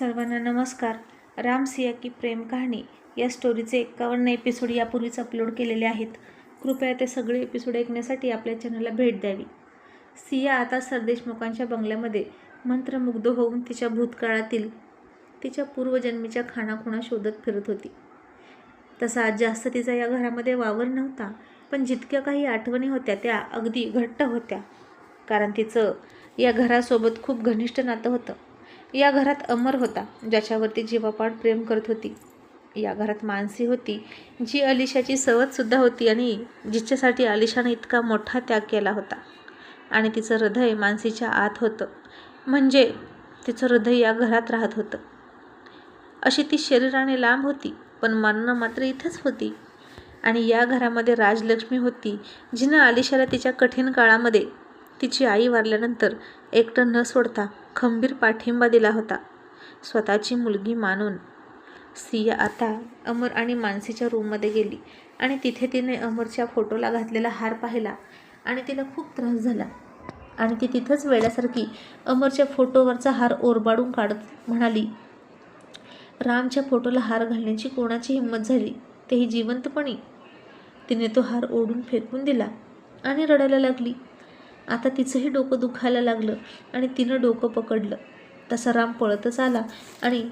सर्वांना नमस्कार. राम सिया की प्रेम कहाणी या स्टोरीचे एकावन्न एपिसोड यापूर्वीच अपलोड केलेले आहेत. कृपया ते सगळे एपिसोड ऐकण्यासाठी आपल्या चॅनलला भेट द्यावी. सिया आता सरदेशमुखांच्या बंगल्यामध्ये मंत्रमुग्ध होऊन तिच्या भूतकाळातील तिच्या पूर्वजन्मीच्या खाणाखुणा शोधत फिरत होती. तसा आज जास्त तिचा या घरामध्ये वावर नव्हता पण जितक्या काही आठवणी होत्या त्या अगदी घट्ट होत्या. कारण तिचं या घरासोबत खूप घनिष्ठ नातं होतं. या घरात अमर होता ज्याच्यावरती जीवापाड प्रेम करत होती. या घरात मानसी होती जी अलिशाची सवतसुद्धा होती आणि जिच्यासाठी अलिशाने इतका मोठा त्याग केला होता. आणि तिचं हृदय मानसीच्या आत होतं. म्हणजे तिचं हृदय या घरात राहत होतं. अशी ती शरीराने लांब होती पण मनं मात्र इथंच होती. आणि या घरामध्ये राजलक्ष्मी होती जिनं आलिशाला तिच्या कठीण काळामध्ये तिची आई वारल्यानंतर एकटं न सोडता खंबीर पाठिंबा दिला होता. स्वतःची मुलगी मानून. सिया आता अमर आणि मानसीच्या रूममध्ये गेली आणि तिथे तिने अमरच्या फोटोला घातलेला हार पाहिला आणि तिला खूप त्रास झाला. आणि ती तिथंच वेड्यासारखी अमरच्या फोटोवरचा हार ओरबाडून काढत म्हणाली रामच्या फोटोला हार घालण्याची कोणाची हिंमत झाली? तेही जिवंतपणी. तिने तो हार ओढून फेकून दिला आणि रडायला लागली. आता तिचंही डोकं दुखायला लागलं आणि तिनं डोकं पकडलं. तसा राम पळतच आला आणि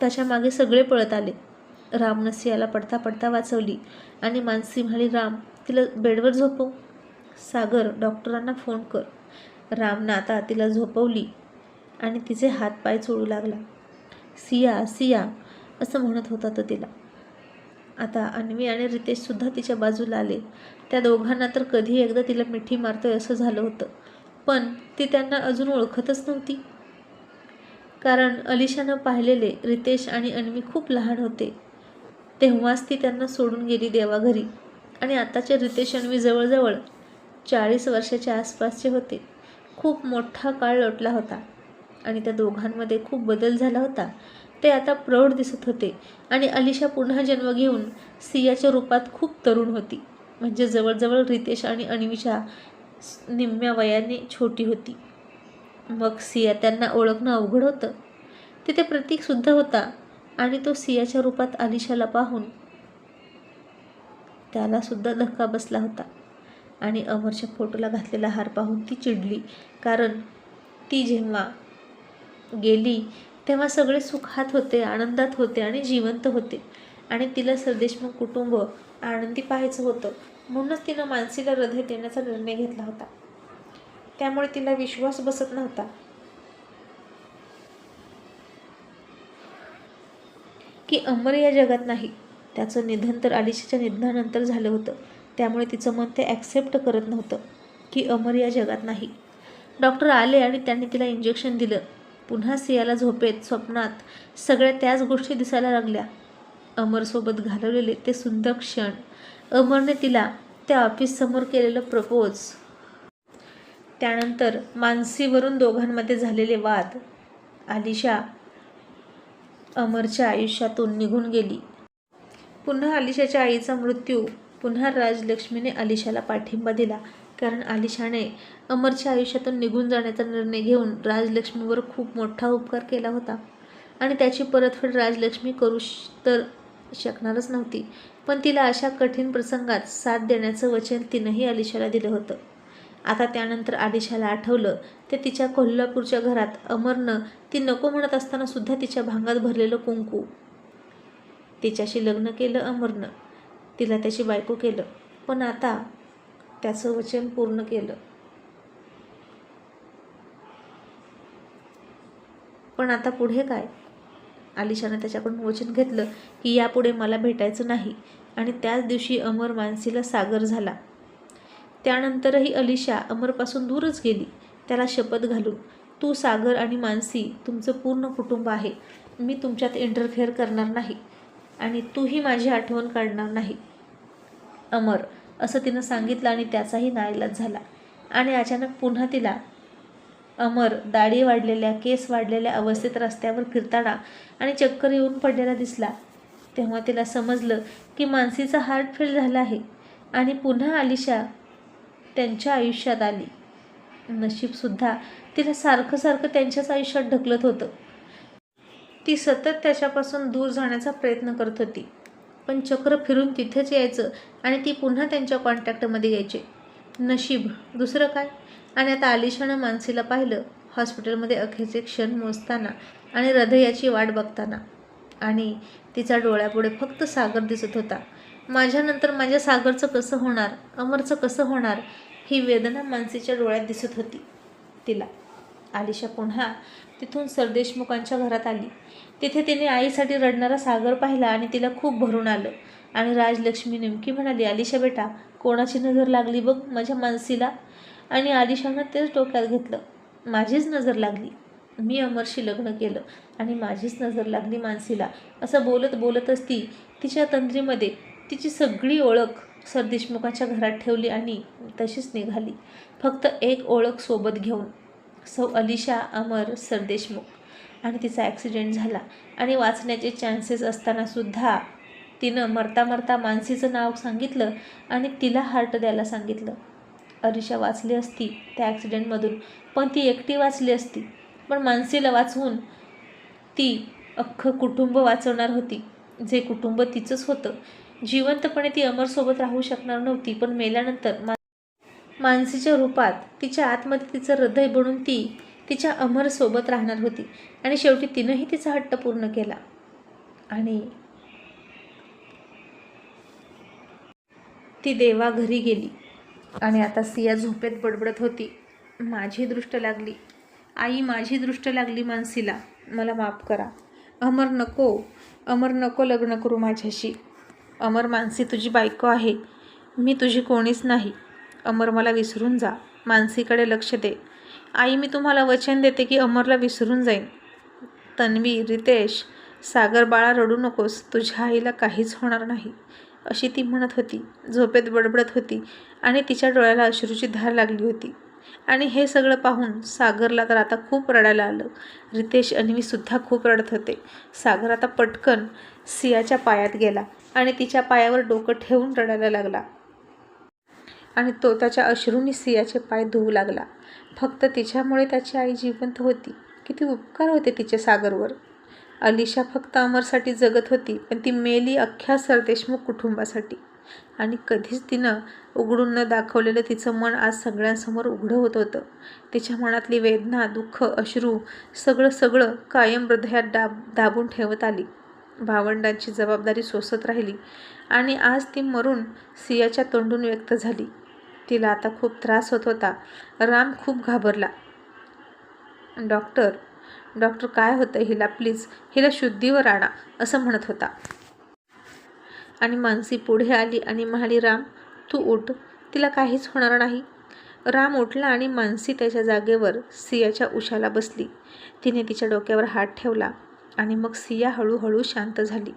त्याच्यामागे सगळे पळत आले. रामनं सियाला पडता पडता वाचवली आणि मानसी म्हणाली राम तिला बेडवर झोपव. सागर डॉक्टरांना फोन कर. रामनं आता तिला झोपवली आणि तिचे हात पाय चोळू लागला. सिया सिया असं म्हणत होता तो तिला. आता अन्वी आणि रितेशसुद्धा तिच्या बाजूला आले. त्या दोघांना तर कधी एकदा तिला मिठी मारतोय असं झालं होतं. पण ती त्यांना अजून ओळखतच नव्हती. कारण अलिशानं पाहिलेले रितेश आणि अन्वी खूप लहान होते. तेव्हाच ती त्यांना सोडून गेली देवाघरी. आणि आताचे रितेश अन्वी जवळजवळ चाळीस वर्षाच्या आसपासचे होते. खूप मोठा काळ लोटला होता. आणि त्या दोघांमध्ये खूप बदल झाला होता. ते आता प्रौढ दिसत होते. आणि अलिशा पुन्हा जन्म घेऊन सियाच्या रूपात खूप तरुण होती. म्हणजे जवळजवळ रितेश आणि अनिमिषा निम्म्या वयाने छोटी होती. मग सिया त्यांना ओळखणं अवघड होतं. तिथे प्रतीकसुद्धा होता आणि तो सियाच्या रूपात अलिशाला पाहून त्यालासुद्धा धक्का बसला होता आणि अमरच्या फोटोला घातलेला हार पाहून ती चिडली. कारण ती जेव्हा गेली तेव्हा सगळे सुखात होते आनंदात होते आणि जिवंत होते. आणि तिला सरदेशमुख कुटुंब आनंदी पाहायचं होतं. म्हणूनच तिनं मानसीला हृदय देण्याचा निर्णय घेतला होता. त्यामुळे तिला विश्वास बसत नव्हता. की अमर या जगात नाही. त्याचं निधन तर आलिशाच्या निधनानंतर झालं होतं. त्यामुळे तिचं मन ते ॲक्सेप्ट करत नव्हतं. की अमर या जगात नाही. डॉक्टर आले आणि त्यांनी तिला इंजेक्शन दिलं. पुन्हा सियाला झोपेत स्वप्नात सगळ्या त्याच गोष्टी दिसायला लागल्या. अमरसोबत घालवलेले ते सुंदर क्षण. अमरने तिला त्या ऑफिससमोर केलेलं प्रपोज त्यानंतर मानसीवरून दोघांमध्ये झालेले वाद. आलिशा अमरच्या आयुष्यातून निघून गेली. पुन्हा आलिशाच्या आईचा मृत्यू. पुन्हा राजलक्ष्मीने आलिशाला पाठिंबा दिला. कारण आलिशाने अमरच्या आयुष्यातून निघून जाण्याचा निर्णय घेऊन राजलक्ष्मीवर खूप मोठा उपकार केला होता. आणि त्याची परतफेड राजलक्ष्मी करू तर शकणारच नव्हती. पण तिला अशा कठीण प्रसंगात साथ देण्याचं वचन तिनंही आलिशाला दिलं होतं. आता त्यानंतर आलिशाला आठवलं ते तिच्या कोल्हापूरच्या घरात अमरनं ती नको म्हणत असताना सुद्धा तिच्या भांगात भरलेलं कुंकू. तिच्याशी लग्न केलं अमरनं. तिला त्याची बायको केलं. पण आता त्याचं वचन पूर्ण केलं. पण आता पुढे काय? आलिशानं त्याच्याकडून वचन घेतलं की यापुढे मला भेटायचं नाही. आणि त्याच दिवशी अमर मानसीला सागर झाला. त्यानंतरही अलिशा अमरपासून दूरच गेली. त्याला शपथ घालून तू सागर आणि मानसी तुमचं पूर्ण कुटुंब आहे. मी तुमच्यात इंटरफेअर करणार नाही. आणि तूही माझी आठवण काढणार नाही. अमर असं तिनं सांगितलं आणि त्याचाही नाईलाज झाला. आणि अचानक पुन्हा तिला अमर दाढी वाढलेल्या केस वाढलेल्या अवस्थेत रस्त्यावर फिरताना आणि चक्कर येऊन पडलेला दिसला. तेव्हा तिला समजलं की मानसीचा हार्ट फेल झाला आहे आणि पुन्हा आलिशा त्यांच्या आयुष्यात आली. नशीबसुद्धा तिला सारखं सारखं त्यांच्याच आयुष्यात ढकलत होतं. ती सतत त्याच्यापासून दूर जाण्याचा प्रयत्न करत होती. पण चक्र फिरून तिथेच यायचं आणि ती पुन्हा त्यांच्या कॉन्टॅक्टमध्ये यायची. नशीब दुसरं काय? आणि आता आलिशानं मानसीला पाहिलं हॉस्पिटलमध्ये अखेरचे क्षण मोजताना आणि हृदयाची वाट बघताना. आणि तिच्या डोळ्यापुढे फक्त सागर दिसत होता. माझ्यानंतर माझ्या सागरचं कसं होणार अमरचं कसं होणार ही वेदना मानसीच्या डोळ्यात दिसत होती. तिला. आलिशा पुन्हा तिथून सरदेशमुखांच्या घरात आली. तिथे तिने आईसाठी रडणारा सागर पाहिला आणि तिला खूप भरून आलं. आणि राजलक्ष्मी नेमकी म्हणाली आलिशा बेटा कोणाची नजर लागली बघ माझ्या मानसीला आणि आलिशानं तेच डोक्यात घेतलं. माझीच नजर लागली. मी अमरशी लग्न केलं आणि माझीच नजर लागली मानसीला. असं बोलत बोलतच ती तिच्या तंद्रीमध्ये तिची सगळी ओळख सरदेशमुखाच्या घरात ठेवली आणि तशीच निघाली. फक्त एक ओळख सोबत घेऊन. सौ अलिशा अमर सरदेशमुख आणि तिचा ॲक्सिडेंट झाला. आणि वाचण्याचे चान्सेस असतानासुद्धा तिनं मरता मरता मानसीचं नाव सांगितलं आणि तिला हार्ट द्यायला सांगितलं. अरिशा वाचली असती त्या ॲक्सिडेंटमधून पण ती एकटी वाचली असती. पण मानसीला वाचवून ती अख्खं कुटुंब वाचवणार होती. जे कुटुंब तिचंच होतं. जिवंतपणे ती अमरसोबत राहू शकणार नव्हती. पण मेल्यानंतर मा मानसीच्या रूपात तिच्या आतमध्ये तिचं हृदय बनून ती तिच्या अमरसोबत राहणार होती. आणि शेवटी तिनंही तिचा हट्ट पूर्ण केला. आणि ती देवा घरी गेली. आणि आता सिया झोपेत बडबडत होती. माझी दृष्ट लागली. आई माझी दृष्ट लागली मानसीला. मला माफ करा. अमर नको. अमर नको लग्न करू माझ्याशी. अमर मानसी तुझी बायको आहे. मी तुझी कोणीच नाही. अमर मला विसरून जा. मानसीकडे लक्ष दे. आई मी तुम्हाला वचन देते की अमरला विसरून जाईन. तन्वी रितेश सागर बाळा रडू नकोस. तुझ्या आईला काहीच होणार नाही. अशी ती म्हणत होती. झोपेत बडबडत होती आणि तिच्या डोळ्याला अश्रूची धार लागली होती. आणि हे सगळं पाहून सागरला तर आता खूप रडायला आलं. रितेश अनिवीसुद्धा खूप रडत होते. सागर आता पटकन सियाच्या पायात गेला आणि तिच्या पायावर डोकं ठेवून रडायला लागला. आणि तो त्याच्या अश्रूंनी सियाचे पाय धुवू लागला. फक्त तिच्यामुळे त्याची आई जिवंत होती. किती उपकार होते तिचे सागरवर. अलिशा फक्त अमरसाठी जगत होती पण ती मेली अख्ख्या सरदेशमुख कुटुंबासाठी. आणि कधीच तिनं उघडून न दाखवलेलं तिचं मन आज सगळ्यांसमोर उघडं होत होतं. तिच्या मनातली वेदना दुःख अश्रू सगळं सगळं कायम हृदयात दाब दाबून ठेवत आली. भावंडांची जबाबदारी सोसत राहिली आणि आज ती मरून सियाच्या तोंडून व्यक्त झाली. तिला आता खूप त्रास होत होता. राम खूप घाबरला. डॉक्टर डॉक्टर काय होतं हिला? प्लीज हिला शुद्धीवर आणा असं म्हणत होता. आणि मानसी पुढे आली आणि म्हणाली राम तू उठ. तिला काहीच होणार नाही. राम उठला आणि मानसी त्याच्या जागेवर सियाच्या उशाला बसली. तिने तिच्या डोक्यावर हात ठेवला आणि मग सिया हळूहळू शांत झाली.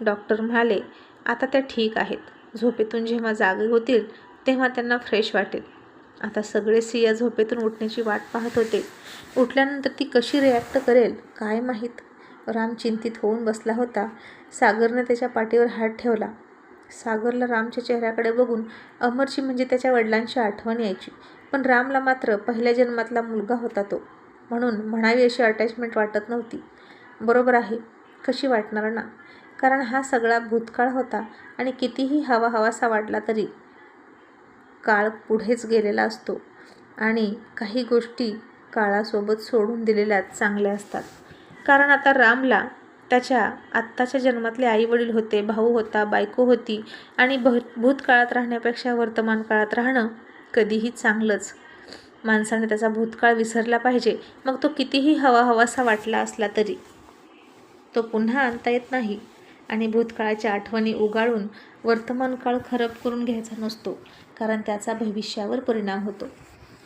डॉक्टर म्हणाले आता त्या ठीक आहेत. झोपेतून जेव्हा जागे होतील तेव्हा त्यांना फ्रेश वाटेल. आता सगळे सिया झोपेतून उठण्याची वाट पाहत होते. उठल्यानंतर ती कशी रिॲक्ट करेल काय माहीत? राम चिंतित होऊन बसला होता. सागरने त्याच्या पाठीवर हात ठेवला. सागरला रामच्या चेहऱ्याकडे बघून अमरची म्हणजे त्याच्या वडिलांची आठवण यायची. पण रामला मात्र पहिल्या जन्मातला मुलगा होता तो. म्हणून म्हणावी अशी अटॅचमेंट वाटत नव्हती. बरोबर आहे. कशी वाटणार ना? कारण हा सगळा भूतकाळ होता आणि कितीही हवा हवासा वाटला तरी काळ पुढेच गेलेला असतो आणि काही गोष्टी काळासोबत सोडून दिलेल्या चांगल्या असतात. कारण आता रामला त्याच्या आत्ताच्या जन्मातले आईवडील होते भाऊ होता बायको होती आणि भ भूतकाळात राहण्यापेक्षा वर्तमान काळात राहणं कधीही चांगलंच. माणसाने त्याचा भूतकाळ विसरला पाहिजे मग तो कितीही हवा हवासा वाटला असला तरी. तो पुन्हा आणता येत नाही आणि भूतकाळाच्या आठवणी उगाळून वर्तमान काळ खराब करून घ्यायचा नसतो. कारण त्याचा भविष्यावर परिणाम होतो.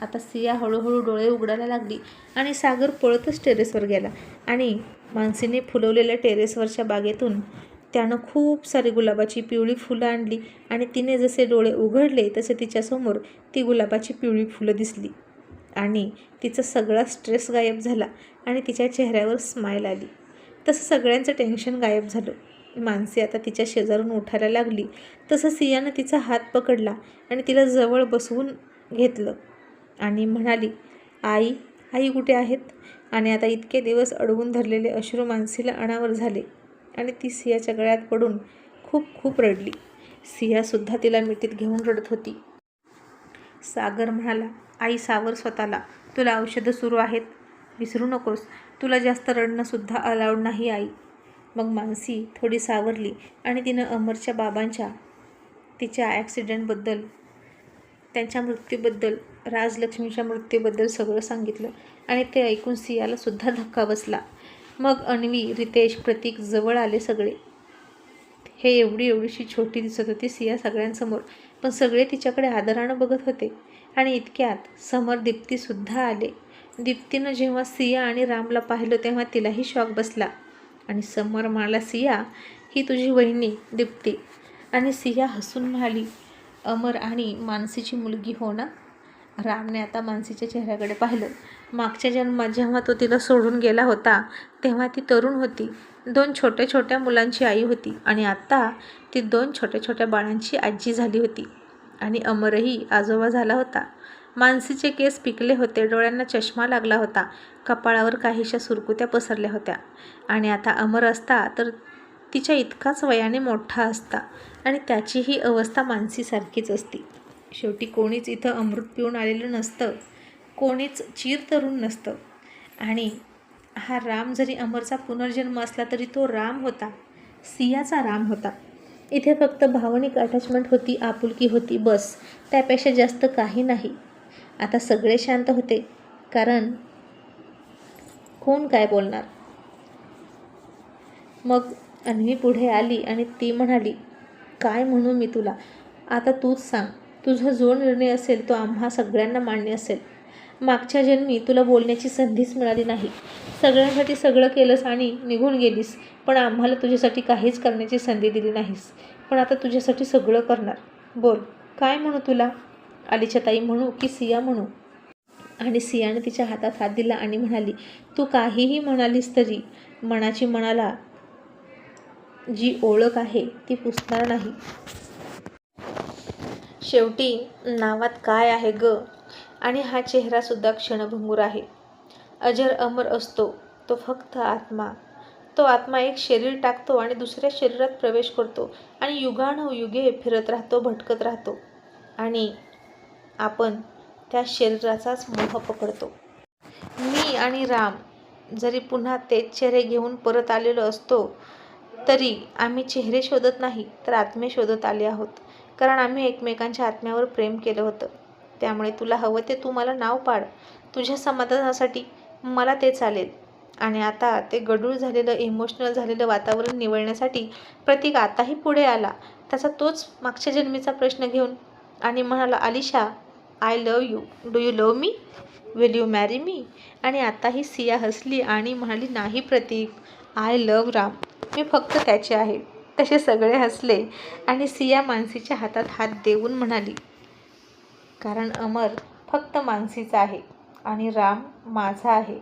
आता सिया हळूहळू डोळे उघडायला लागली आणि सागर पळतच टेरेसवर गेला आणि मानसीने फुलवलेल्या टेरेसवरच्या बागेतून त्यानं खूप सारी गुलाबाची पिवळी फुलं आणली आणि तिने जसे डोळे उघडले तसे तिच्यासमोर ती गुलाबाची पिवळी फुलं दिसली. आणि तिचा सगळा स्ट्रेस गायब झाला आणि तिच्या चेहऱ्यावर स्माईल आली. तसं सगळ्यांचं टेन्शन गायब झालं. मानसी आता तिच्या शेजारून उठायला लागली. तसं सियानं तिचा हात पकडला आणि तिला जवळ बसवून घेतलं आणि म्हणाली आई आई कुठे आहेत? आणि आता इतके दिवस अडवून धरलेले अश्रू मानसीला अनावर झाले आणि ती सियाच्या गळ्यात पडून खूप खूप रडली. सियासुद्धा तिला मिठीत घेऊन रडत होती. सागर म्हणाला आई सावर स्वतःला. तुला औषधं सुरू आहेत. विसरू नकोस. तुला जास्त रडणंसुद्धा अलाउड नाही आई. मग मानसी थोडी सावरली आणि तिनं अमरच्या बाबांच्या तिच्या ॲक्सिडेंटबद्दल त्यांच्या मृत्यूबद्दल राजलक्ष्मीच्या मृत्यूबद्दल सगळं सांगितलं आणि ते ऐकून सियाला सुद्धा धक्का बसला. मग अन्वी रितेश प्रतीक जवळ आले सगळे. हे एवढी एवढीशी छोटी दिसत होती सिया सगळ्यांसमोर पण सगळे तिच्याकडे आदरानं बघत होते आणि इतक्यात समोर दीप्तीसुद्धा आले. दीप्तीनं जेव्हा सिया आणि रामला पाहिलं तेव्हा तिलाही शॉक बसला. आणि समोर म्हणाला सिया ही तुझी वहिनी दीप्ती. आणि सिया हसून म्हणाली अमर आणि मानसीची मुलगी हो ना? रामने आता मानसीच्या चेहऱ्याकडे पाहिलं. मागच्या जन्मात जेव्हा तो तिला सोडून गेला होता तेव्हा ती तरुण होती. दोन छोट्या छोट्या मुलांची आई होती आणि आत्ता ती दोन छोट्या छोट्या बाळांची आजी झाली होती. आणि अमरही आजोबा झाला होता. मानसीचे केस पिकले होते डोळ्यांना चष्मा लागला होता कपाळावर काहीशा सुरकुत्या पसरल्या होत्या. आणि आता अमर असता तर तिच्या इतकाच वयाने मोठा असता आणि त्याचीही अवस्था मानसीसारखीच असती. शेवटी कोणीच इथं अमृत पिऊन आलेलं नसतं कोणीच चीर तरुण नसतं. आणि हा राम जरी अमरचा पुनर्जन्म असला तरी तो राम होता सियाचा राम होता. इथे फक्त भावनिक अटॅचमेंट होती आपुलकी होती बस. त्यापेक्षा जास्त काही नाही. आता सगळे शांत होते. कारण कोण काय बोलणार? मग अन्वी पुढे आली आणि ती म्हणाली काय म्हणू मी तुला? आता तूच सांग. तुझा जो निर्णय असेल तो आम्हा सगळ्यांना मान्य असेल. मागच्या जन्मी तुला बोलण्याची संधीच मिळाली नाही. सगळ्यांसाठी सगळं केलंस आणि निघून गेलीस. पण आम्हाला तुझ्यासाठी काहीच करण्याची संधी दिली नाहीस. पण आता तुझ्यासाठी सगळं करणार. बोल काय म्हणू तुला? आलीच्या ताई म्हणू की सिया म्हणू. आणि सियाने तिच्या हातात हात दिला आणि म्हणाली तू काहीही म्हणालीस तरी मनाची मनाला जी ओळख आहे ती पुसणार नाही. शेवटी नावात काय आहे ग? आणि हा चेहरासुद्धा क्षणभंगूर आहे. अजर अमर असतो तो फक्त आत्मा. तो आत्मा एक शरीर टाकतो आणि दुसऱ्या शरीरात प्रवेश करतो आणि युगानुयुगे फिरत राहतो भटकत राहतो. आणि आपण त्या शरीराचाच मोह पकडतो. मी आणि राम जरी पुन्हा तेच चेहरे घेऊन परत आलेलो असतो तरी आम्ही चेहरे शोधत नाही तर आत्मे शोधत आले आहोत. कारण आम्ही एकमेकांच्या आत्म्यावर प्रेम केलं होतं. त्यामुळे तुला हवं ते तू मला नाव पाड. तुझ्या समाधानासाठी मला ते चालेल. आणि आता ते गडूळ झालेलं इमोशनल झालेलं वातावरण निवडण्यासाठी प्रतीक आताही पुढे आला. त्याचा तोच मागच्या जन्मीचा प्रश्न घेऊन आणि म्हणाला Alisha I love you do you love me will you marry me आणि आताही सिया हसली आणि म्हणाली नाही प्रतीक आय लव राम. मी फक्त त्याचे आहे. तसे सगळे हसले आणि सिया मानसीच्या हातात हात देऊन म्हणाली कारण अमर फक्त मानसीचा आहे आणि राम माझा आहे.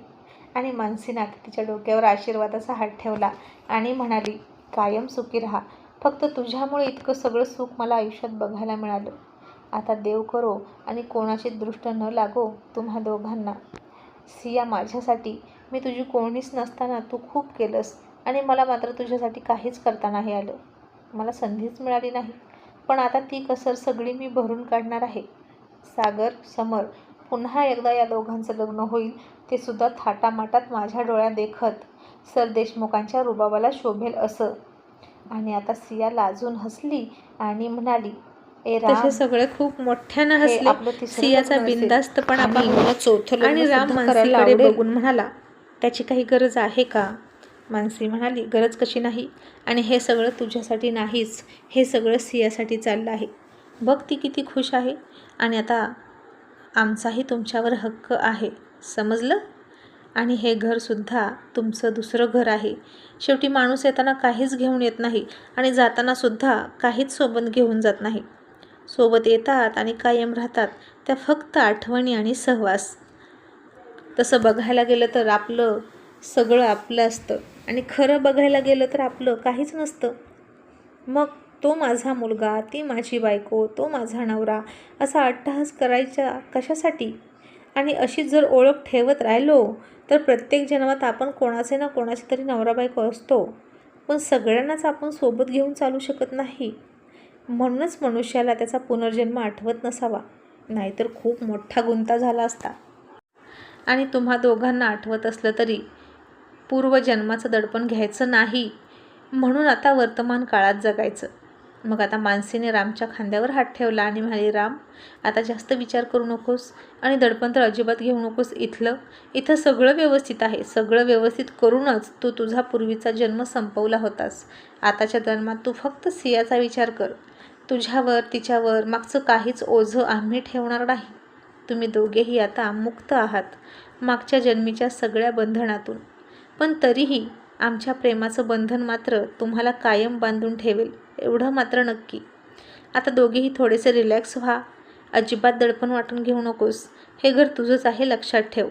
आणि मानसी आता तिच्या डोक्यावर आशीर्वादाचा हात ठेवला आणि म्हणाली कायम सुखी राहा. फक्त तुझ्यामुळे इतकं सगळं सुख मला आयुष्यात बघायला मिळालं. आता देव करो आणि कोणाची दृष्ट न लागो तुम्हा दोघांना. सिया माझ्यासाठी मी तुझी कोणीच नसताना तू खूप केलंस आणि मला मात्र तुझ्यासाठी काहीच करता नाही आलं. मला संधीच मिळाली नाही. पण आता ती कसर सगळी मी भरून काढणार आहे. सागर समर पुन्हा एकदा या दोघांचं लग्न होईल ते सुद्धा थाटामाटात माझ्या डोळ्या देखत. सर देशमुखांच्या रुबाबाला शोभेल असं. आणि आता सिया लाजून हसली आणि म्हणाली तसे सगळे खूप मोठ्यानं हसले. सियाचा आणि पाहून मला चौथं आणि राम मानसीकडे. बघून म्हणाला त्याची काही गरज आहे का? मानसी म्हणाली गरज कशी नाही. आणि हे सगळं तुझ्यासाठी नाहीच. हे सगळं सियासाठी चाललं आहे. बघ ती किती खुश आहे. आणि आता आमचाही तुमच्यावर हक्क आहे. समजलं? आणि हे घरसुद्धा तुमचं दुसरं घर आहे. शेवटी माणूस येताना काहीच घेऊन येत नाही. आणि जाताना सुद्धा काहीच सोबत घेऊन जात नाही. सोबत येतात आणि कायम राहतात त्या फक्त आठवणी आणि सहवास. तसं बघायला गेलं तर आपलं सगळं आपलं असतं आणि खरं बघायला गेलं तर आपलं काहीच नसतं. मग तो माझा मुलगा ती माझी बायको तो माझा नवरा असा अट्टहास करायचा कशासाठी? आणि अशीच जर ओळख ठेवत राहिलो तर प्रत्येक जन्मात आपण कोणाचे ना कोणाचे तरी नवरा बायको असतो. पण सगळ्यांनाच आपण सोबत घेऊन चालू शकत नाही. म्हणूनच मनुष्याला त्याचा पुनर्जन्म आठवत नसावा नाहीतर खूप मोठा गुंता झाला असता. आणि तुम्हा दोघांना आठवत असलं तरी पूर्वजन्माचं दडपण घ्यायचं नाही म्हणून आता वर्तमान काळात जगायचं. मग आता मानसीने रामच्या खांद्यावर हात ठेवला आणि म्हणाली राम आता जास्त विचार करू नकोस आणि दडपण तर अजिबात घेऊ नकोस. इथलं इथं सगळं व्यवस्थित आहे. सगळं व्यवस्थित करूनच तू तुझा पूर्वीचा जन्म संपवला होतास. आताच्या जन्मात तू फक्त सियाचा विचार कर. तुझ्यावर तिच्यावर मागचं काहीच ओझं आम्ही ठेवणार नाही. तुम्ही दोघेही आता मुक्त आहात मागच्या जन्मीच्या सगळ्या बंधनातून. पण तरीही आमच्या प्रेमाचं बंधन मात्र तुम्हाला कायम बांधून ठेवेल एवढं मात्र नक्की. आता दोघेही थोडेसे रिलॅक्स व्हा. अजिबात दडपण वाटून घेऊ नकोस. हे घर तुझंच आहे लक्षात ठेव.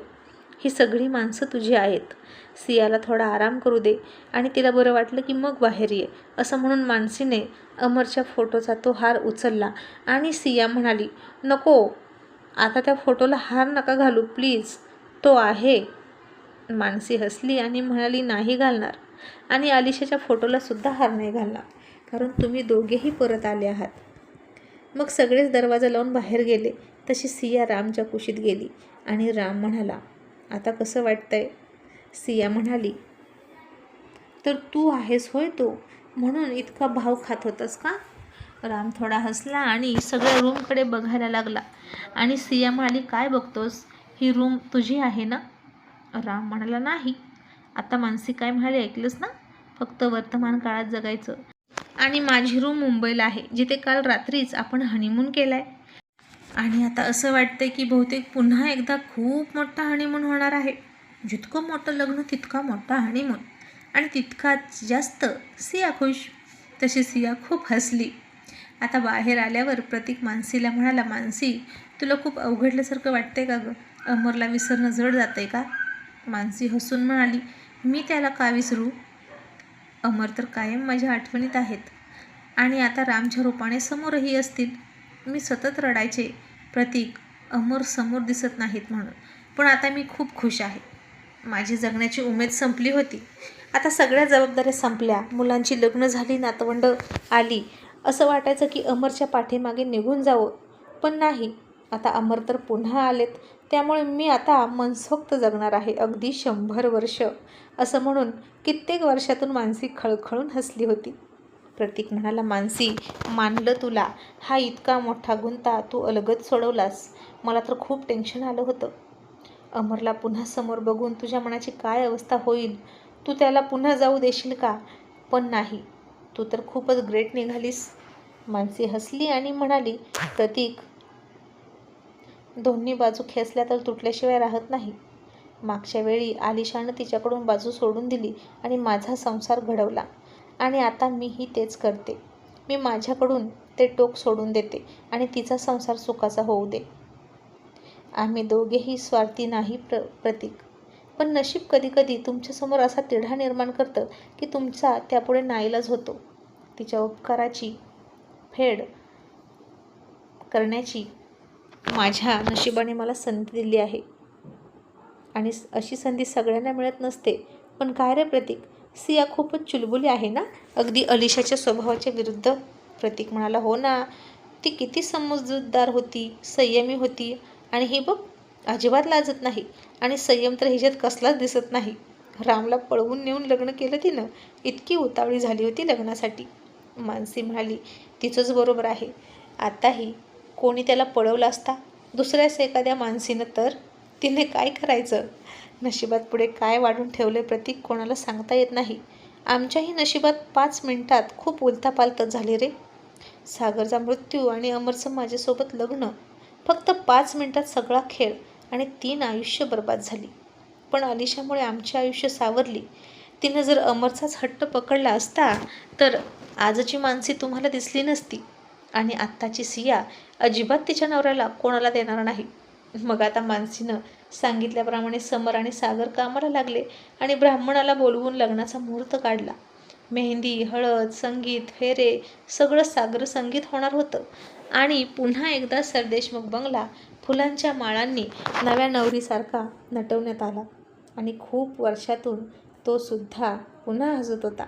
ही सगळी माणसं तुझी आहेत. सियाला थोडा आराम करू दे आणि तिला बरं वाटलं की मग बाहेर ये असं म्हणून मानसीने अमरच्या फोटोचा तो हार उचलला आणि सिया म्हणाली नको आता त्या फोटोला हार नका घालू प्लीज तो आहे. मानसी हसली आणि म्हणाली नाही घालणार. आणि आलिशाच्या फोटोलासुद्धा हार नाही घालणार कारण तुम्ही दोघेही परत आले आहात. मग सगळेच दरवाजा लावून बाहेर गेले तशी सिया रामच्या कुशीत गेली आणि राम म्हणाला आता कसं वाटतंय? सिया म्हणाली तर तू आहेस होय तो? म्हणून इतका भाव खात होतास का? राम थोडा हसला आणि सगळ्या रूमकडे बघायला लागला. आणि सिया म्हणाली काय बघतोस? ही रूम तुझी आहे ना? राम म्हणाला नाही. आता मानसी काय म्हणाले ऐकलंस ना? फक्त वर्तमान काळात जगायचं. आणि माझी रूम मुंबईला आहे जिथे काल रात्रीच आपण हनीमून केलाय. आणि आता असं वाटतंय की बहुतेक पुन्हा एकदा खूप मोठा हनीमून होणार आहे. जितकं मोठं लग्न तितका मोठा हनीमून आणि तितकाच जास्त सिया खुश. तशी सिया खूप हसली. आता बाहेर आल्यावर प्रतीक मानसीला म्हणाला मानसी तुला खूप अवघडल्यासारखं वाटतंय का गं? अमरला विसरणं जड जातंय का? मानसी हसून म्हणाली मी त्याला का विसरू? अमर तर कायम माझ्या आठवणीत आहेत. आणि आता रामच्या रूपाने समोरही असतील. मी सतत रडायचे प्रतीक अमर समोर दिसत नाहीत म्हणून. पण आता मी खूप खुश आहे. माझी जगण्याची उमेद संपली होती. आता सगळ्या जबाबदाऱ्या संपल्या. मुलांची लग्न झाली नातवंड आली. असं वाटायचं की अमरच्या पाठीमागे निघून जावं. पण नाही. आता अमर तर पुन्हा आलेत. त्यामुळे मी आता मनसोक्त जगणार आहे. अगदी शंभर वर्ष. असं म्हणून कित्येक वर्षातून मानसिक खळखळून हसली होती. प्रतीक म्हणाला मानसी मानलं तुला. हा इतका मोठा गुंता तू अलगत सोडवलास. मला तर खूप टेन्शन आलं होतं. अमरला पुन्हा समोर बघून तुझ्या मनाची काय अवस्था होईल? तू त्याला पुन्हा जाऊ देशील का? पण नाही. तू तर खूपच ग्रेट निघालीस. मानसी हसली आणि म्हणाली प्रतीक दोन्ही बाजू खेचल्या तर तुटल्याशिवाय राहत नाही. मागच्या वेळी आलिशानं तिच्याकडून बाजू सोडून दिली आणि माझा संसार घडवला. आणि आता मीही तेच करते. मी माझ्याकडून ते टोक सोडून देते आणि तिचा संसार सुखाचा होऊ दे. आम्ही दोघेही स्वार्थी नाही प्र प्रतीक. पण नशीब कधीकधी तुमच्यासमोर असा तिढा निर्माण करतं की तुमचा त्यापुढे नाईलाज होतो. तिच्या उपकाराची फेड करण्याची माझ्या नशिबाने मला संधी दिली आहे. आणि अशी संधी सगळ्यांना मिळत नसते. पण काय रे प्रतीक? सिया खूपच चुलबुली आहे ना? अगदी अलिशाच्या स्वभावाच्या विरुद्ध प्रतीक म्हणाला हो ना ती किती समजूतदार होती संयमी होती आणि ही बघ अजिबात लाजत नाही आणि संयम तर ह्याच्यात कसलाच दिसत नाही. रामला पळवून नेऊन लग्न केलं तिनं इतकी उतावळी झाली होती लग्नासाठी. मानसी म्हणाली तिचंच बरोबर आहे. आताही कोणी त्याला पळवलं असता दुसऱ्याच एखाद्या मानसीनं तर तिने काय करायचं? नशिबात पुढे काय वाढून ठेवले प्रतीक कोणाला सांगता येत नाही. आमच्याही नशिबात पाच मिनिटात खूप उलथापालथच झाली रे. सागरचा मृत्यू आणि अमरचं माझ्यासोबत लग्न. फक्त पाच मिनिटात सगळा खेळ आणि तीन आयुष्य बर्बाद झाली. पण अलिशामुळे आमची आयुष्य सावरली. तिनं जर अमरचाच हट्ट पकडला असता तर आजची मानसी तुम्हाला दिसली नसती. आणि आत्ताची सिया अजिबात तिच्या नवऱ्याला कोणाला देणार नाही. मग आता मानसीनं सांगितल्याप्रमाणे समर आणि सागर कामाला लागले आणि ब्राह्मणाला बोलवून लग्नाचा मुहूर्त काढला. मेहंदी हळद संगीत फेरे सगळं सागर संगीत होणार होतं. आणि पुन्हा एकदा सरदेशमुख बंगला फुलांच्या माळांनी नव्या नवरीसारखा नटवण्यात आला. आणि खूप वर्षातून तो सुद्धा पुन्हा हजत होता.